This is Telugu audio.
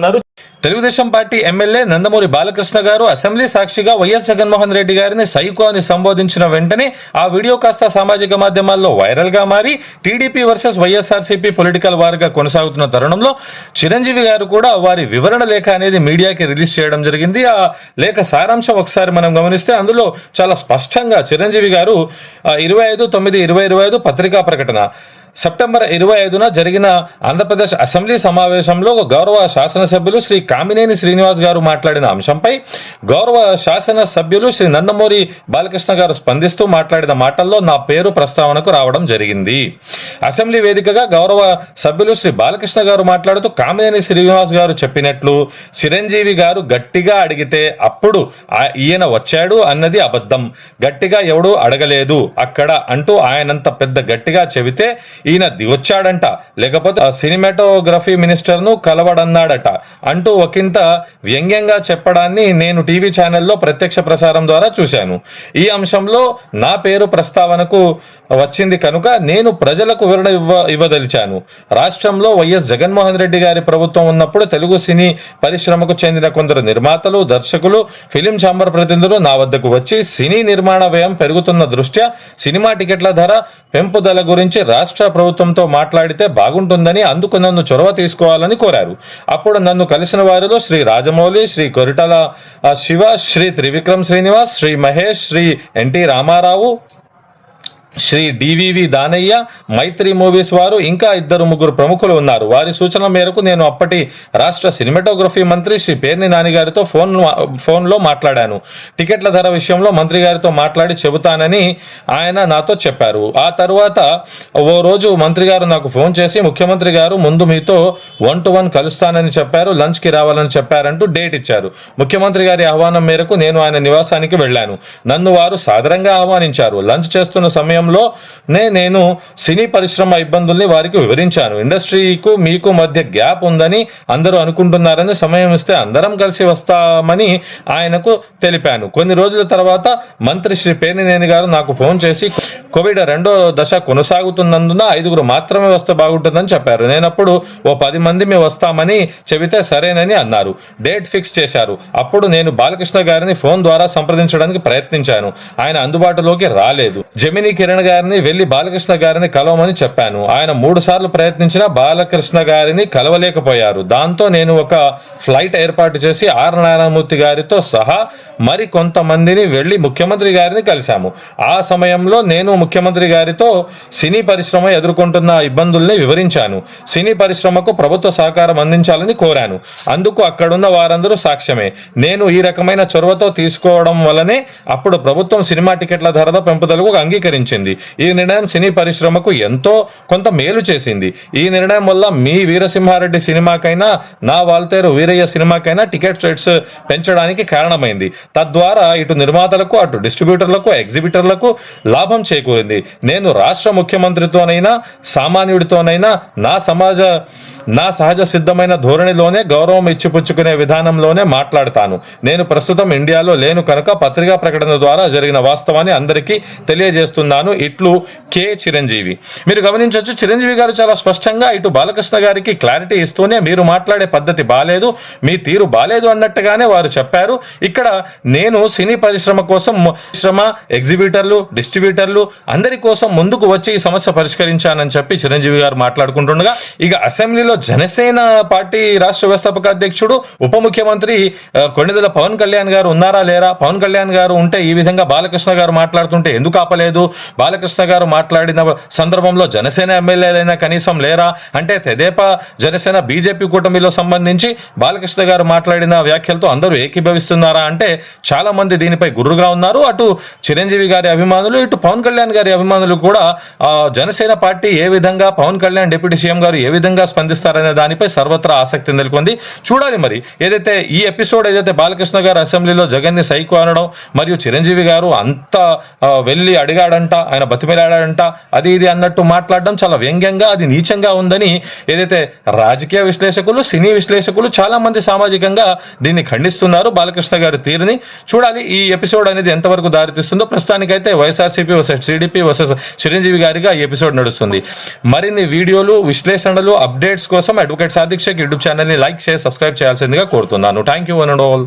ఉన్నారు Telugu Desam party MLA Nandamuri Balakrishna garu assembly సాక్షిగా వైఎస్ జగన్మోహన్ రెడ్డి గారిని సైకో అని సంబోధించిన వెంటనే ఆ వీడియో కాస్త సామాజిక మాధ్యమాల్లో వైరల్గా మారి టీడీపీ వర్సెస్ వైఎస్ఆర్సీపీ పొలిటికల్ వార్గా కొనసాగుతున్న తరుణంలో చిరంజీవి గారు కూడా వారి వివరణ లేఖ అనేది మీడియాకి రిలీజ్ చేయడం జరిగింది. ఆ లేఖ సారాంశం ఒకసారి మనం గమనిస్తే అందులో చాలా స్పష్టంగా చిరంజీవి గారు ఇరవై ఐదు తొమ్మిది ఇరవై ఇరవై ఐదు పత్రికా ప్రకటన సెప్టెంబర్ ఇరవై ఐదున జరిగిన ఆంధ్రప్రదేశ్ అసెంబ్లీ సమావేశంలో గౌరవ శాసనసభ్యులు శ్రీ కామినేని శ్రీనివాస్ గారు మాట్లాడిన అంశంపై గౌరవ శాసన సభ్యులు శ్రీ నందమూరి బాలకృష్ణ గారు స్పందిస్తూ మాట్లాడిన మాటల్లో నా పేరు ప్రస్తావనకు రావడం జరిగింది. అసెంబ్లీ వేదికగా గౌరవ సభ్యులు శ్రీ బాలకృష్ణ గారు మాట్లాడుతూ కామినేని శ్రీనివాస్ గారు చెప్పినట్లు చిరంజీవి గారు గట్టిగా అడిగితే అప్పుడు ఆ- ఈయన వచ్చాడు అన్నది అబద్ధం. గట్టిగా ఎవడూ అడగలేదు. అక్కడ అంటూ ఆయనంత పెద్ద గట్టిగా చెబితే ఈయన దిగొచ్చాడంట. లేకపోతే సినిమాటోగ్రఫీ మినిస్టర్ను కలవడన్నాడట. అంటూ ఒకంత వ్యంగ్యంగా చెప్పడాన్ని నేను టీవీ ఛానల్లో ప్రత్యక్ష ప్రసారం ద్వారా చూశాను. ఈ అంశంలో నా పేరు ప్రస్తావనకు వచ్చింది కనుక నేను ప్రజలకు వివరణ ఇవ్వ ఇవ్వదలిచాను. రాష్ట్రంలో వైఎస్ జగన్మోహన్ రెడ్డి గారి ప్రభుత్వం ఉన్నప్పుడు తెలుగు సినీ పరిశ్రమకు చెందిన కొందరు నిర్మాతలు దర్శకులు ఫిలిం ఛాంబర్ ప్రతినిధులు నా వద్దకు వచ్చి సినీ నిర్మాణ వ్యయం పెరుగుతున్న దృష్ట్యా సినిమా టికెట్ల ధర పెంపుదల గురించి రాష్ట్ర ప్రభుత్వంతో మాట్లాడితే బాగుంటుందని అందుకు నన్ను చొరవ తీసుకోవాలని కోరారు. అప్పుడు నన్ను కలిసిన వారిలో Shri Rajamouli Shri Koratala Siva Shri Trivikram Srinivas Shri Mahesh Shri NT Rama Rao Shri DVV Danayya Mythri movies వారు ఇంకా ఇద్దరు ముగ్గురు ప్రముఖులు ఉన్నారు. వారి సూచన మేరకు నేను అప్పటి రాష్ట్ర సినిమాటోగ్రఫీ మంత్రి శ్రీ పేర్ని నాని గారితో ఫోన్ ఫోన్లో మాట్లాడాను. టికెట్ల ధర విషయంలో మంత్రి గారితో మాట్లాడి చెబుతానని ఆయన నాతో చెప్పారు. ఆ తర్వాత ఓ రోజు మంత్రి గారు నాకు ఫోన్ చేసి ముఖ్యమంత్రి గారు ముందు మీతో వన్ టు వన్ కలుస్తానని చెప్పారు లంచ్కి రావాలని చెప్పారంటూ డేట్ ఇచ్చారు. ముఖ్యమంత్రి గారి ఆహ్వానం మేరకు నేను ఆయన నివాసానికి వెళ్ళాను. నన్ను వారు సాదరంగా ఆహ్వానించారు. లంచ్ చేస్తున్న సమయం నే నేను సినీ పరిశ్రమ ఇబ్బందుల్ని వారికి వివరించాను. ఇండస్ట్రీకు మీకు మధ్య గ్యాప్ ఉందని అందరూ అనుకుంటున్నారని సమయం ఇస్తే అందరం కలిసి వస్తామని ఆయనకు తెలిపాను. కొన్ని రోజుల తర్వాత మంత్రి శ్రీ పేర్నినేని గారు నాకు ఫోన్ చేసి కోవిడ్ రెండో దశ కొనసాగుతున్నందున ఐదుగురు మాత్రమే వస్తే బాగుంటుందని చెప్పారు. నేనప్పుడు ఓ పది మంది మేము వస్తామని చెబితే సరేనని అన్నారు. డేట్ ఫిక్స్ చేశారు. అప్పుడు నేను బాలకృష్ణ గారిని ఫోన్ ద్వారా సంప్రదించడానికి ప్రయత్నించాను. ఆయన అందుబాటులోకి రాలేదు. జమినీ కిరణ్ గారిని వెళ్ళి బాలకృష్ణ గారిని కలవమని చెప్పాను. ఆయన మూడు సార్లు ప్రయత్నించినా బాలకృష్ణ గారిని కలవలేకపోయారు. దాంతో నేను ఒక ఫ్లైట్ ఏర్పాటు చేసి ఆర్ నారాయణమూర్తి గారితో సహా మరి కొంతమందిని వెళ్ళి ముఖ్యమంత్రి గారిని కలిశాము. ఆ సమయంలో నేను ముఖ్యమంత్రి గారితో సినీ పరిశ్రమ ఎదుర్కొంటున్న ఇబ్బందుల్ని వివరించాను. సినీ పరిశ్రమకు ప్రభుత్వ సహకారం అందించాలని కోరాను. అందుకు అక్కడున్న వారందరూ సాక్ష్యమే. నేను ఈ రకమైన చొరవతో తీసుకోవడం వల్లనే అప్పుడు ప్రభుత్వం సినిమా టికెట్ల ధరల పెంపుదలకు అంగీకరించింది. ఈ నిర్ణయం సినీ పరిశ్రమకు ఎంతో కొంత మేలు చేసింది. ఈ నిర్ణయం వల్ల మీ వీరసింహారెడ్డి సినిమాకైనా నా వాల్తేరు వీరయ్య సినిమాకైనా టికెట్ రేట్స్ పెంచడానికి కారణమైంది. తద్వారా ఇటు నిర్మాతలకు అటు డిస్ట్రిబ్యూటర్లకు ఎగ్జిబిటర్లకు లాభం చేకూరు చేకూరింది నేను రాష్ట్ర ముఖ్యమంత్రితోనైనా సామాన్యుడితోనైనా నా సమాజ నా సహజ సిద్ధమైన ధోరణిలోనే గౌరవం ఇచ్చిపుచ్చుకునే విధానంలోనే మాట్లాడతాను. నేను ప్రస్తుతం ఇండియాలో లేను కనుక పత్రికా ప్రకటన ద్వారా జరిగిన వాస్తవాన్ని అందరికీ తెలియజేస్తున్నాను. ఇట్లు కె చిరంజీవి. మీరు గమనించవచ్చు చిరంజీవి గారు చాలా స్పష్టంగా ఇటు బాలకృష్ణ గారికి క్లారిటీ ఇస్తూనే మీరు మాట్లాడే పద్ధతి బాలేదు మీ తీరు బాలేదు అన్నట్టుగానే వారు చెప్పారు. ఇక్కడ నేను సినీ పరిశ్రమ కోసం పరిశ్రమ ఎగ్జిబిటర్లు డిస్ట్రిబ్యూటర్లు అందరి కోసం ముందుకు వచ్చి ఈ సమస్య పరిష్కరించానని చెప్పి చిరంజీవి గారు మాట్లాడుకుంటుండగా ఇక అసెంబ్లీలో జనసేన పార్టీ రాష్ట్ర వ్యవస్థాపక అధ్యక్షుడు ఉప ముఖ్యమంత్రి కొన్నిదల పవన్ కళ్యాణ్ గారు ఉన్నారా లేరా? పవన్ కళ్యాణ్ గారు ఉంటే ఈ విధంగా బాలకృష్ణ గారు మాట్లాడుతుంటే ఎందుకు ఆపలేదు? బాలకృష్ణ గారు మాట్లాడిన సందర్భంలో జనసేన ఎమ్మెల్యేలైనా కనీసం లేరా? అంటే తెదేపా జనసేన బీజేపీ కూటమిలో సంబంధించి బాలకృష్ణ గారు మాట్లాడిన వ్యాఖ్యలతో అందరూ ఏకీభవిస్తున్నారా? అంటే చాలా మంది దీనిపై గుర్రుగా ఉన్నారు. అటు చిరంజీవి గారి అభిమానులు ఇటు పవన్ కళ్యాణ్ గారి అభిమానులు కూడా జనసేన పార్టీ ఏ విధంగా పవన్ కళ్యాణ్ డిప్యూటీ సీఎం గారు ఏ విధంగా స్పందిస్తారు స్పందిస్తారనే దానిపై సర్వత్రా ఆసక్తి నెలకొంది. చూడాలి మరి ఏదైతే ఈ ఎపిసోడ్ ఏదైతే బాలకృష్ణ గారు అసెంబ్లీలో జగన్ని సైకో అనడం మరియు చిరంజీవి గారు అంత వెళ్ళి అడిగాడంట ఆయన బతిమిలాడాడంట అది ఇది అన్నట్టు మాట్లాడడం చాలా వ్యంగ్యంగా అది నీచంగా ఉందని ఏదైతే రాజకీయ విశ్లేషకులు సినీ విశ్లేషకులు చాలా మంది సామాజికంగా దీన్ని ఖండిస్తున్నారు బాలకృష్ణ గారి తీరుని. చూడాలి ఈ ఎపిసోడ్ అనేది ఎంతవరకు దారితీస్తుందో. ప్రస్తుతానికైతే YSRCP versus TDP versus Chiranjeevi గారిగా ఈ ఎపిసోడ్ నడుస్తుంది. మరిన్ని వీడియోలు విశ్లేషణలు అప్డేట్స్ కోసం అడ్వకేట్ సాదిక్ యూట్యూబ్ ఛానల్ని లైక్ చేసి సబ్స్క్రైబ్ చేయాల్సిందిగా కోరుతున్నాను. Thank you one and all.